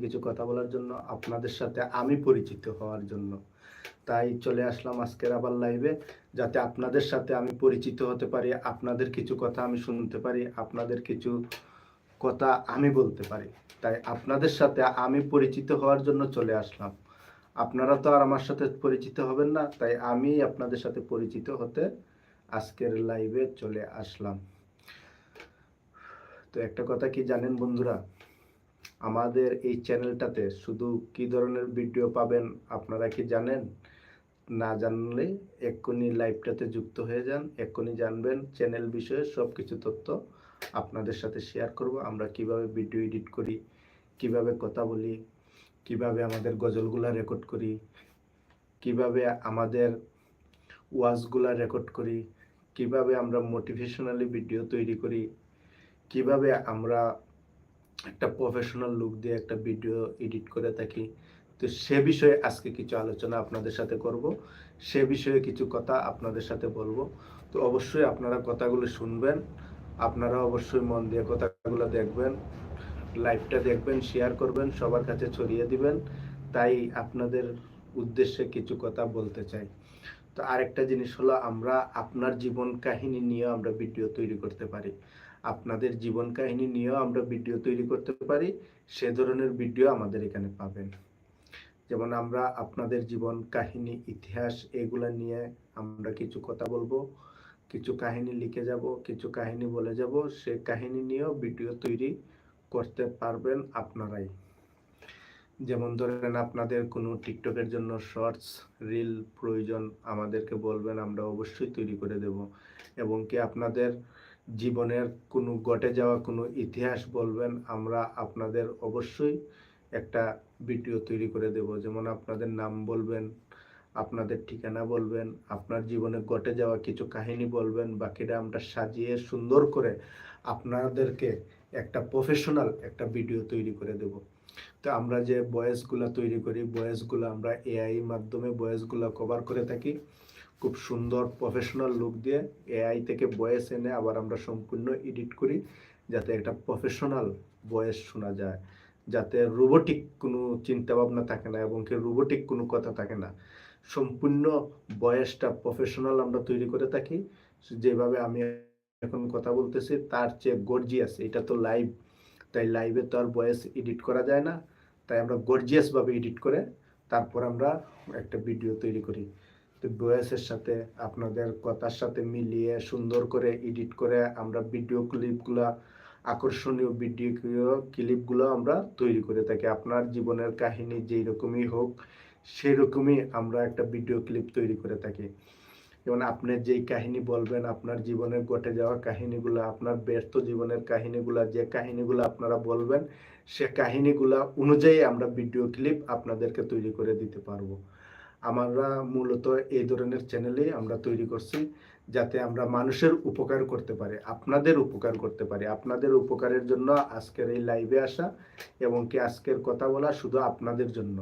কিছু কথা বলার জন্য আপনাদের সাথে আমি পরিচিত হওয়ার জন্য। তাই চলে আসলাম আজকের আবার লাইভে যাতে আপনাদের সাথে আমি পরিচিত হতে পারি, আপনাদের কিছু কথা আমি শুনতে পারি, আপনাদের কিছু কথা আমি বলতে পারি। তাই আপনাদের সাথে আমি পরিচিত হওয়ার জন্য চলে আসলাম। আপনারা তো আর আমার সাথে পরিচিত হবেন না, তাই আমি আপনাদের সাথে পরিচিত হতে আজকের লাইভে চলে আসলাম। তো একটা কথা কি জানেন বন্ধুরা? আমাদের এই চ্যানেলটাতে শুধু কি ধরনের ভিডিও পাবেন আপনারা কি জানেন? না জানলে এক্ষুনি লাইভটাতে যুক্ত হয়ে যান, এক্ষুনি জানবেন চ্যানেল বিষয়ে সব কিছু তথ্য আপনাদের সাথে শেয়ার করব, আমরা কীভাবে ভিডিও এডিট করি, কীভাবে কথা বলি, কীভাবে আমাদের গজলগুলা রেকর্ড করি, কীভাবে আমাদের ওয়াজগুলা রেকর্ড করি, কীভাবে আমরা মোটিভেশনালি ভিডিও তৈরি করি, কীভাবে আমরা একটা প্রফেশনাল লুক দিয়ে একটা ভিডিও এডিট করে থাকি। তো সে বিষয়ে আজকে কিছু আলোচনা আপনাদের সাথে করব। সে বিষয়ে কিছু কথা আপনাদের সাথে বলব। তো অবশ্যই আপনারা কথাগুলো শুনবেন। আপনারা অবশ্যই মন দিয়ে কথাগুলো দেখবেন। লাইভটা দেখবেন শেয়ার করবেন, সবার কাছে ছড়িয়ে দিবেন। তাই আপনাদের উদ্দেশ্যে কিছু কথা বলতে চাই। তো আরেকটা জিনিস হলো, আমরা আপনার জীবন কাহিনী নিয়েও আমরা ভিডিও তৈরি করতে পারি। আপনাদের জীবন কাহিনী নিয়েও আমরা ভিডিও তৈরি করতে পারি, সে ধরনের ভিডিও আমাদের এখানে পাবেন। যেমন আমরা আপনাদের জীবন কাহিনী, ইতিহাস এগুলা নিয়ে আমরা কিছু কথা বলব, কিছু কাহিনী লিখে যাব, কিছু কাহিনী বলে যাব, সে কাহিনী নিয়েও ভিডিও তৈরি করতে পারবেন আপনারাই। যেমন ধরেন আপনাদের কোনো টিকটকের জন্য শর্টস, রিল প্রয়োজন, আমাদেরকে বলবেন, আমরা অবশ্যই তৈরি করে দেব। এবং কি আপনাদের জীবনের কোনো ঘটে যাওয়া কোনো ইতিহাস বলবেন, আমরা আপনাদের অবশ্যই একটা ভিডিও তৈরি করে দেব। যেমন আপনাদের নাম বলবেন, আপনাদের ঠিকানা বলবেন, আপনার জীবনে ঘটে যাওয়া কিছু কাহিনী বলবেন, বাকিটা আমরা সাজিয়ে সুন্দর করে আপনাদেরকে একটা প্রফেশনাল একটা ভিডিও তৈরি করে দেব। তো আমরা যে বয়েসগুলো তৈরি করি, বয়েসগুলো আমরা এআই মাধ্যমে বয়েসগুলো কভার করে থাকি। খুব সুন্দর প্রফেশনাল লুক দিয়ে এআই থেকে বয়েস এনে আবার আমরা সম্পূর্ণ এডিট করি, যাতে একটা প্রফেশনাল বয়েস শোনা যায়। যাতে রোবোটিক কোনো চিন্তা ভাবনা থাকে না এবং কি রোবোটিক কোনো কথা থাকে না। সম্পূর্ণ বয়েসটা প্রফেশনাল আমরা তৈরি করে থাকি। যেভাবে আমি এখন কথা বলতেছি, তার চেয়ে গর্জিয়াস এটা তো লাইভ তাই লাইভে তো আর ভয়েস এডিট করা যায় না। তাই আমরা গর্জিয়াসভাবে এডিট করে তারপর আমরা একটা ভিডিও তৈরি করি। তো ভয়েসের সাথে আপনাদের কথার সাথে মিলিয়ে সুন্দর করে এডিট করে আমরা ভিডিও ক্লিপগুলো আকর্ষণীয় ভিডিও ক্লিপগুলো আমরা তৈরি করে থাকি। আপনার জীবনের কাহিনী যেই রকমই হোক সেই রকমই আমরা একটা ভিডিও ক্লিপ তৈরি করে থাকি। যেমন আপনি যেই কাহিনী বলবেন, আপনার জীবনে ঘটে যাওয়া কাহিনীগুলো, আপনার ব্যর্থ জীবনের কাহিনীগুলো, যে কাহিনীগুলো আপনারা বলবেন, সে কাহিনীগুলা অনুযায়ী আমরা ভিডিও ক্লিপ আপনাদেরকে তৈরি করে দিতে পারব। আমরা মূলত এই ধরনের চ্যানেলেই আমরা তৈরি করছি যাতে আমরা মানুষের উপকার করতে পারি, আপনাদের উপকার করতে পারি। আপনাদের উপকারের জন্য আজকের এই লাইভে আসা এবং কি আজকের কথা বলা শুধু আপনাদের জন্য।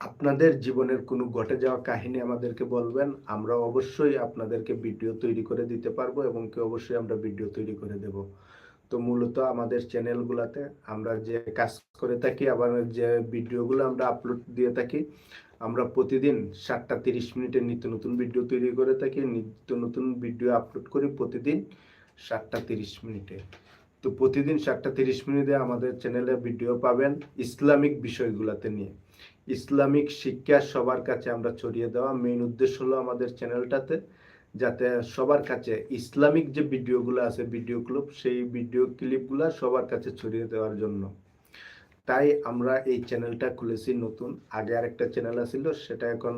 আপনাদের জীবনের কোনো ঘটে যাওয়া কাহিনী আমাদেরকে বলবেন, আমরা অবশ্যই আপনাদেরকে ভিডিও তৈরি করে দিতে পারব এবং কি অবশ্যই আমরা ভিডিও তৈরি করে দেব। তো মূলত আমাদের চ্যানেলগুলোতে আমরা যে কাজ করে থাকি, আবার যে ভিডিওগুলো আমরা আপলোড দিয়ে থাকি আমরা প্রতিদিন সাতটা তিরিশ মিনিটের নিত্য নতুন ভিডিও তৈরি করে থাকি। নিত্য নতুন ভিডিও আপলোড করি প্রতিদিন সাতটা তিরিশ মিনিটে। তো প্রতিদিন সাতটা তিরিশ মিনিটে আমাদের চ্যানেলে ভিডিও পাবেন ইসলামিক বিষয়গুলোতে নিয়ে। ইসলামিক শিক্ষা সবার কাছে আমরা ছড়িয়ে দেওয়া। মেইন উদ্দেশ্য হলো আমাদের চ্যানেলটাতে যাতে সবার কাছে ইসলামিক যে ভিডিওগুলো আছে ভিডিও ক্লিপ সেই ভিডিও ক্লিপগুলো সবার কাছে ছড়িয়ে দেওয়ার জন্য। তাই আমরা এই চ্যানেলটা খুলেছি নতুন। আগে আরেকটা চ্যানেল আছিল, সেটা এখন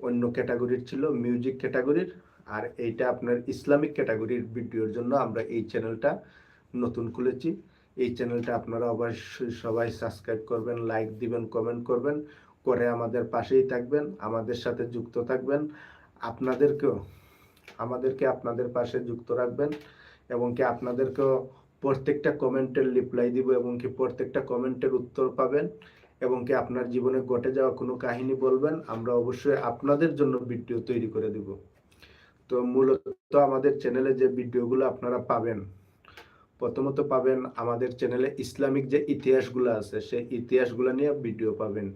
অন্য ক্যাটাগরির ছিল মিউজিক ক্যাটাগরির আর এইটা আপনার ইসলামিক ক্যাটাগরির ভিডিওর জন্য আমরা এই চ্যানেলটা নতুন খুলেছি। এই চ্যানেলটা আপনারা অবশ্যই সবাই সাবস্ক্রাইব করবেন লাইক দিবেন কমেন্ট করবেন, করে আমাদের পাশেই থাকবেন, আমাদের সাথে যুক্ত থাকবেন। আপনাদেরকেও, আমাদেরকে আপনাদের পাশে যুক্ত রাখবেন এবং কি আপনাদেরকেও প্রত্যেকটা কমেন্টের রিপ্লাই দিব এবং কি প্রত্যেকটা কমেন্টের উত্তর পাবেন এবং কি আপনার জীবনে ঘটে যাওয়া কোনো কাহিনী বলবেন, আমরা অবশ্যই আপনাদের জন্য ভিডিও তৈরি করে দিব। তো মূলত আমাদের চ্যানেলে যে ভিডিওগুলো আপনারা পাবেন, প্রথমত পাবেন আমাদের চ্যানেলে ইসলামিক যে ইতিহাসগুলো আছে, সেই ইতিহাসগুলো নিয়ে ভিডিও পাবেন।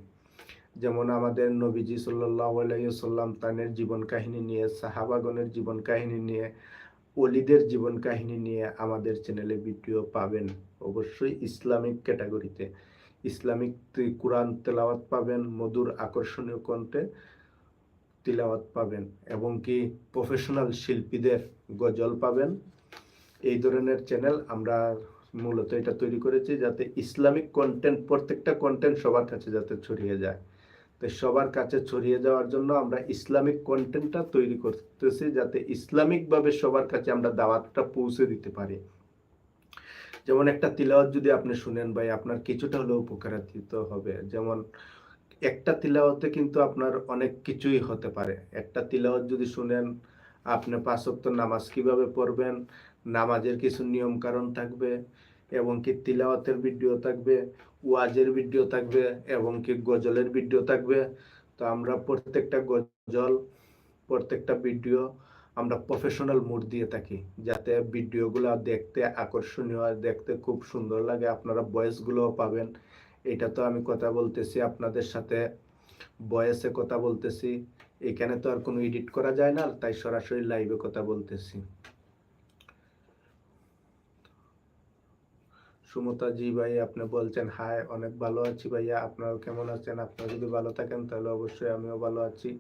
যেমন আমাদের নবীজি সাল্লাহ আলাইসাল্লাম তানের জীবন কাহিনী নিয়ে সাহাবাগনের জীবন কাহিনী নিয়ে অলিদের জীবন কাহিনী নিয়ে আমাদের চ্যানেলে ভিডিও পাবেন অবশ্যই ইসলামিক ক্যাটাগরিতে ইসলামিক কোরআন তেলাওয়াত পাবেন, মধুর আকর্ষণীয় কণ্ঠে তিলাওয়াত পাবেন এবং কি প্রফেশনাল শিল্পীদের গজল পাবেন। এই ধরনের চ্যানেল আমরা মূলত এটা তৈরি করেছি যাতে ইসলামিক কন্টেন্ট প্রত্যেকটা কন্টেন্ট সবার কাছে যাতে ছড়িয়ে যায়। তো সবার কাছে ছড়িয়ে যাওয়ার জন্য আমরা ইসলামিক কন্টেন্টটা তৈরি করতেছি যাতে ইসলামিকভাবে সবার কাছে আমরা দাওয়াতটা পৌঁছে দিতে পারি। যেমন একটা তিলাওয়াত যদি আপনি শুনেন ভাই, আপনার কিছুটা হলেও উপকারিত হবে। যেমন একটা তিলাওয়াতে কিন্তু আপনার অনেক কিছুই হতে পারে। একটা তিলাওয়াত যদি শুনেন, আপনি পাঁচক্ত নামাজ কীভাবে পড়বেন, নামাজের কিছু নিয়ম কারণ থাকবে এবং কি তিলাওয়াতের ভিডিও থাকবে, ওয়াজের ভিডিও থাকবে এবং কি গজলের ভিডিও থাকবে। তো আমরা প্রত্যেকটা গজল, প্রত্যেকটা ভিডিও আমরা প্রফেশনাল মুড দিয়ে থাকি, যাতে ভিডিওগুলো দেখতে আকর্ষণীয় দেখতে খুব সুন্দর লাগে। আপনারা ভয়েসগুলোও পাবেন। এটা তো আমি কথা বলতেছি, আপনাদের সাথে ভয়েসে কথা বলতেছি। এখানে তো আর কোনো এডিট করা যায় না, তাই সরাসরি লাইভে কথা বলতেছি। সুমতা জি ভাই, আপনি বলছেন, হাই, অনেক ভালো আছি ভাইয়া। আপনারা কেমন আছেন? আপনারা যদি ভালো থাকেন, তাহলে অবশ্যই আমিও ভালো আছি।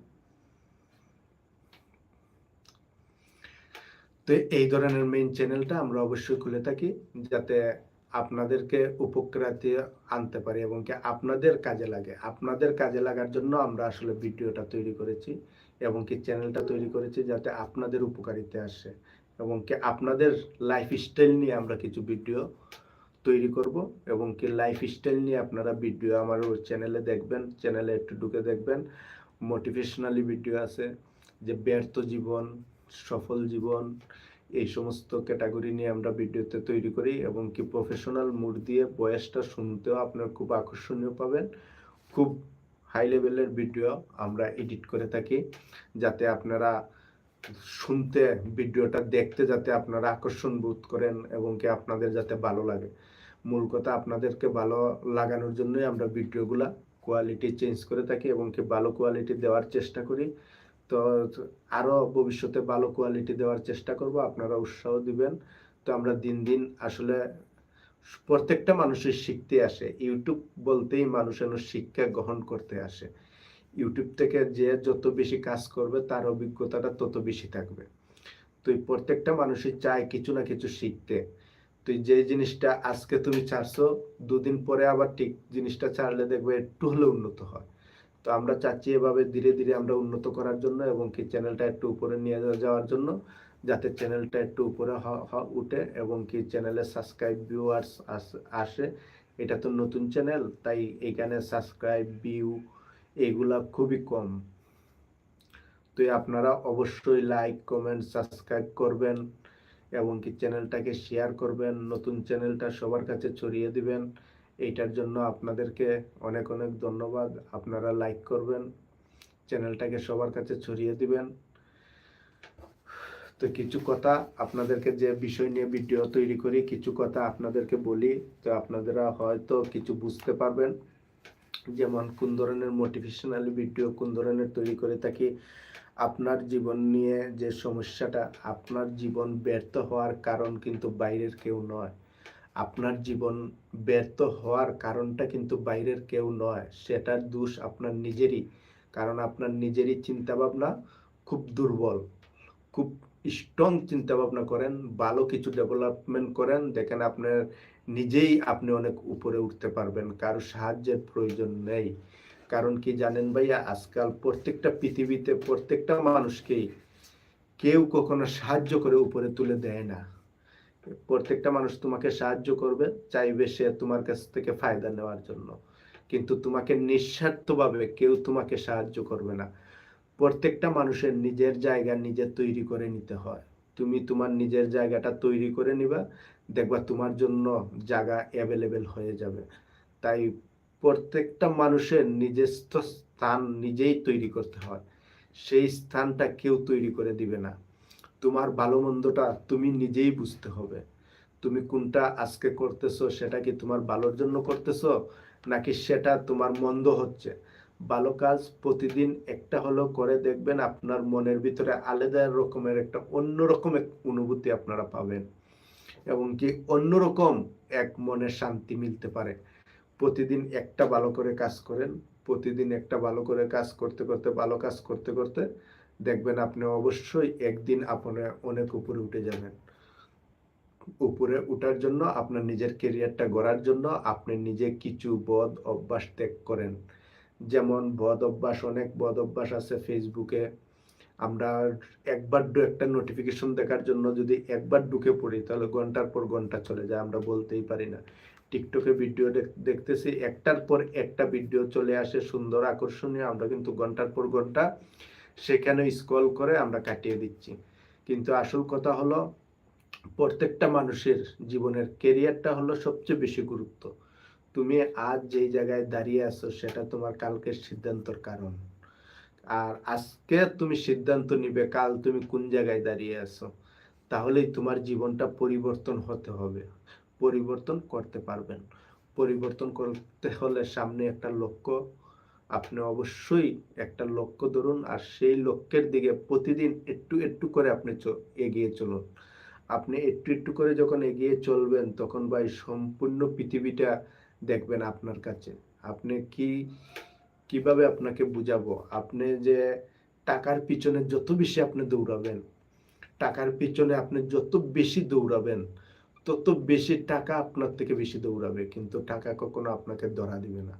তো এই ধরনের মেইন চ্যানেলটা আমরা অবশ্যই খুলে থাকি, যাতে আপনাদেরকে উপকৃত আনতে পারি এবং কি আপনাদের কাজে লাগে। আপনাদের কাজে লাগার জন্য আমরা আসলে ভিডিওটা তৈরি করেছি এবং কি চ্যানেলটা তৈরি করেছি যাতে আপনাদের উপকারিতে আসে এবং কি আপনাদের লাইফ স্টাইল নিয়ে আমরা কিছু ভিডিও তৈরি করব এবং কি লাইফ স্টাইল নিয়ে আপনারা ভিডিও আমার চ্যানেলে দেখবেন চ্যানেলে একটু ঢুকে দেখবেন। মোটিভেশনালি ভিডিও আছে যে ব্যর্থ জীবন, সফল জীবন, এই সমস্ত ক্যাটাগরি নিয়ে আমরা ভিডিওতে তৈরি করি এবং কি প্রফেশনাল মুড দিয়ে বয়সটা শুনতেও আপনার খুব আকর্ষণীয় পাবেন। খুব হাই লেভেলের ভিডিও আমরা এডিট করে থাকি যাতে আপনারা শুনতে ভিডিওটা দেখতে যাতে আপনারা আকর্ষণ বোধ করেন এবং কি আপনাদের যাতে ভালো লাগে। মূল কথা আপনাদেরকে ভালো লাগানোর জন্যই আমরা ভিডিওগুলা কোয়ালিটি চেঞ্জ করে থাকি এবং কি ভালো কোয়ালিটি দেওয়ার চেষ্টা করি। তো আরও ভবিষ্যতে ভালো কোয়ালিটি দেওয়ার চেষ্টা করব, আপনারা উৎসাহ দিবেন। তো আমরা দিন দিন আসলে প্রত্যেকটা মানুষের শিখতে আসে। ইউটিউব বলতেই মানুষ শিক্ষা গ্রহণ করতে আসে। ইউটিউব থেকে যে যত বেশি কাজ করবে, তার অভিজ্ঞতাটা তত বেশি থাকবে। তো প্রত্যেকটা মানুষই চায় কিছু না কিছু শিখতে। তুই যে জিনিসটা আজকে তুমি ছাড়ছো, দুদিন পরে আবার ঠিক জিনিসটা ছাড়লে দেখবে একটু হলে উন্নত হয়। তো আমরা চাচ্ছি এভাবে ধীরে ধীরে আমরা উন্নত করার জন্য এবং কি চ্যানেলটা একটু উপরে নিয়ে যাওয়ার জন্য, যাতে চ্যানেলটা একটু উপরে উঠে এবং কি চ্যানেলে সাবস্ক্রাইব ভিউয়ার্স আসে এটা তো নতুন চ্যানেল, তাই এখানে সাবস্ক্রাইব ভিউ এগুলা খুবই কম। তো আপনারা অবশ্যই লাইক কমেন্ট সাবস্ক্রাইব করবেন। এবং কি চ্যানেলটাকে শেয়ার করবেন, নতুন চ্যানেলটা সবার কাছে ছড়িয়ে দিবেন। এইটার জন্য আপনাদেরকে অনেক অনেক ধন্যবাদ। আপনারা লাইক করবেন, চ্যানেলটাকে সবার কাছে ছড়িয়ে দিবেন। তো কিছু কথা আপনাদেরকে যে বিষয় নিয়ে ভিডিও তৈরি করি, কিছু কথা আপনাদেরকে বলি, তো আপনারা হয়তো কিছু বুঝতে পারবেন। যেমন কোন ধরনের মোটিভেশনাল ভিডিও কোন ধরনের তৈরি করে থাকি, আপনার জীবন নিয়ে যে সমস্যাটা, আপনার জীবন ব্যর্থ হওয়ার কারণ কিন্তু বাইরের কেউ নয়। আপনার জীবন ব্যর্থ হওয়ার কারণটা কিন্তু বাইরের কেউ নয়, সেটার দোষ আপনার নিজেরই। কারণ আপনার নিজেরই চিন্তাভাবনা খুব দুর্বল। খুব স্ট্রং চিন্তাভাবনা করেন, ভালো কিছু ডেভেলপমেন্ট করেন, দেখেন আপনার নিজেই আপনি অনেক উপরে উঠতে পারবেন, কারও সাহায্যের প্রয়োজন নেই। কারণ কি জানেন ভাইয়া, আজকাল প্রত্যেকটা পৃথিবীতে প্রত্যেকটা মানুষকেই কেউ কখনো সাহায্য করে উপরে তুলে দেয় না। প্রত্যেকটা মানুষ তোমাকে সাহায্য করবে, চাইবে সে তোমার কাছ থেকে ফায়দা নেওয়ার জন্য। কিন্তু তোমাকে নিঃস্বার্থভাবে কেউ তোমাকে সাহায্য করবে না। প্রত্যেকটা মানুষের নিজের জায়গা নিজে তৈরি করে নিতে হয়। তুমি তোমার নিজের জায়গাটা তৈরি করে নিবা দেখবা তোমার জন্য জায়গা অ্যাভেলেবেল হয়ে যাবে। তাই প্রত্যেকটা মানুষের নিজস্ব স্থান নিজেই তৈরি করতে হয়। সেই স্থানটা কেউ তৈরি করে দিবে না। তোমার ভালো মন্দটা তুমি নিজেই বুঝতে হবে। তুমি কোনটা আজকে করতেছো, সেটা কি তোমার ভালোর জন্য করতেছো, নাকি সেটা তোমার মন্দ হচ্ছে? ভালো কাজ প্রতিদিন একটা হলো করে দেখবেন, আপনার মনের ভিতরে আলাদা রকমের একটা অন্যরকম অনুভূতি আপনারা পাবেন। এবং কি অন্যরকম এক মনে শান্তি মিলতে পারে। প্রতিদিন একটা ভালো করে কাজ করেন, প্রতিদিন একটা ভালো করে কাজ করতে করতে, ভালো কাজ করতে করতে দেখবেন আপনি অবশ্যই একদিন আপনি অনেক উপরে উঠে যাবেন। উপরে উঠার জন্য, আপনার নিজের কেরিয়ারটা গড়ার জন্য আপনি নিজে কিছু বদ অভ্যাস ত্যাগ করেন। যেমন বদ অভ্যাস, অনেক বদ অভ্যাস আছে ফেসবুকে আমরা একবার একটা নোটিফিকেশন দেখার জন্য যদি একবার ঢুকে পড়ি, তাহলে ঘণ্টার পর ঘণ্টা চলে যায়, আমরা বলতেই পারি না। টিকটকে ভিডিও দেখতেছি, একটার পর একটা ভিডিও চলে আসে সুন্দর, আকর্ষণীয়, আমরা কিন্তু ঘণ্টার পর ঘণ্টা সেখানে স্ক্রল করে আমরা কাটিয়ে দিচ্ছি। কিন্তু আসল কথা হলো, প্রত্যেকটা মানুষের জীবনের কেরিয়ারটা হলো সবচেয়ে বেশি গুরুত্ব। তুমি আজ যেই জায়গায় দাঁড়িয়ে আছো, সেটা তোমার কালকের সিদ্ধান্তর কারণ। আর আজকে তুমি সিদ্ধান্ত নিবে, কাল তুমি কোন জায়গায় দাঁড়িয়ে আছো, তাহলেই তোমার জীবনটা পরিবর্তন হতে হবে। পরিবর্তন করতে পারবেন। পরিবর্তন করতে হলে সামনে একটা লক্ষ্য, আপনি অবশ্যই একটা লক্ষ্য ধরুন আর সেই লক্ষ্যের দিকে প্রতিদিন একটু একটু করে আপনি এগিয়ে চলুন। আপনি একটু একটু করে যখন এগিয়ে চলবেন, তখন ভাই সম্পূর্ণ পৃথিবীটা দেখবেন আপনার কাছে। আপনি কি কীভাবে আপনাকে বুঝাবো? আপনি যে টাকার পিছনে যত বেশি আপনি দৌড়াবেন, টাকার পিছনে আপনি যত বেশি দৌড়াবেন, তত বেশি টাকা আপনার থেকে বেশি দৌড়াবে। কিন্তু টাকা কখনো আপনাকে ধরা দিবে না।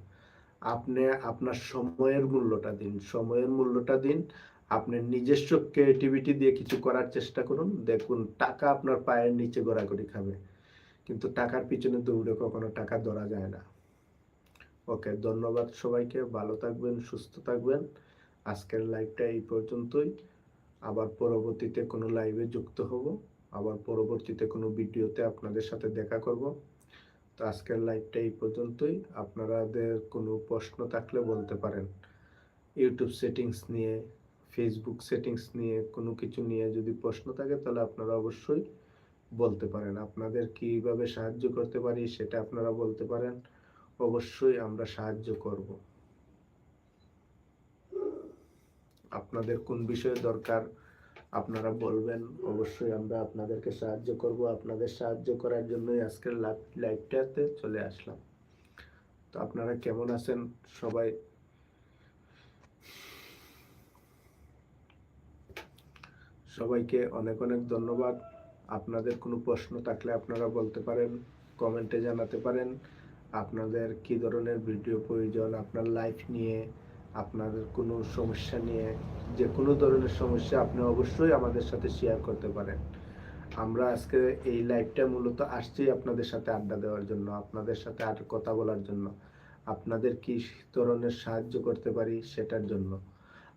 আপনি আপনার সময়ের মূল্যটা দিন। সময়ের মূল্যটা দিন। আপনি নিজস্ব ক্রিয়েটিভিটি দিয়ে কিছু করার চেষ্টা করুন। দেখুন, টাকা আপনার পায়ের নিচে গড়াগড়ি খাবে। কিন্তু টাকার পিছনে দৌড়ে কখনো টাকা ধরা যায় না। ওকে, ধন্যবাদ সবাইকে। ভালো থাকবেন, সুস্থ থাকবেন। আজকের লাইভটা এই পর্যন্তই। আবার পরবর্তীতে কোনো লাইভে যুক্ত হব। আবার পরবর্তীতে কোনো ভিডিওতে আপনাদের সাথে দেখা করব। তো আজকের লাইভটা এই পর্যন্তই। আপনাদের কোনো প্রশ্ন থাকলে বলতে পারেন। ইউটিউব সেটিংস নিয়ে ফেসবুক সেটিংস নিয়ে, কোনো কিছু নিয়ে যদি প্রশ্ন থাকে তাহলে আপনারা অবশ্যই বলতে পারেন। আপনাদের কীভাবে সাহায্য করতে পারি সেটা আপনারা বলতে পারেন। অবশ্যই আমরা সাহায্য করব। আপনাদের কোন বিষয়ে দরকার আপনারা বলবেন। অবশ্যই আমরা আপনাদেরকে সাহায্য করব। আপনাদের সাহায্য করার জন্যই আজকের লাইভটাতে চলে আসলাম। তো আপনারা কেমন আছেন সবাই? সবাইকে অনেক অনেক ধন্যবাদ। আপনাদের কোনো প্রশ্ন থাকলে আপনারা বলতে পারেন কমেন্টে জানাতে পারেন। আপনাদের কি ধরনের ভিডিও প্রয়োজন, আপনার লাইফ নিয়ে আপনাদের কোনো সমস্যা নিয়ে, যে কোনো ধরনের সমস্যা আপনি অবশ্যই আমাদের সাথে শেয়ার করতে পারেন। আমরা আজকে এই লাইভটা মূলত আসছি আপনাদের সাথে আড্ডা দেওয়ার জন্য, আপনাদের সাথে আর কথা বলার জন্য। আপনাদের কি ধরনের সাহায্য করতে পারি সেটার জন্য।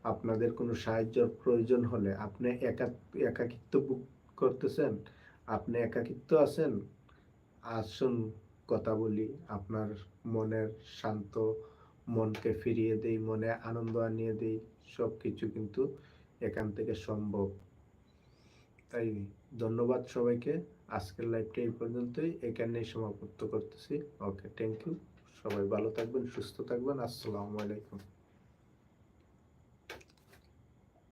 আপনাদের কোনো সাহায্যর প্রয়োজন হলে আপনি একা, একাকিত্ব বুক করতেছেন? আপনি একাকিত্ব আছেন? আসুন কথা বলি, আপনার মনের শান্ত মনকে ফিরিয়ে দেই, মনে আনন্দ আনিয়ে দেই সব কিছু কিন্তু এখান থেকে সম্ভব। তাই ধন্যবাদ সবাইকে, আজকের লাইফটা এই পর্যন্তই, এখানেই সমাপ্ত করতেছি। ওকে থ্যাংক ইউ সবাই ভালো থাকবেন, সুস্থ থাকবেন, আসসালামু আলাইকুম।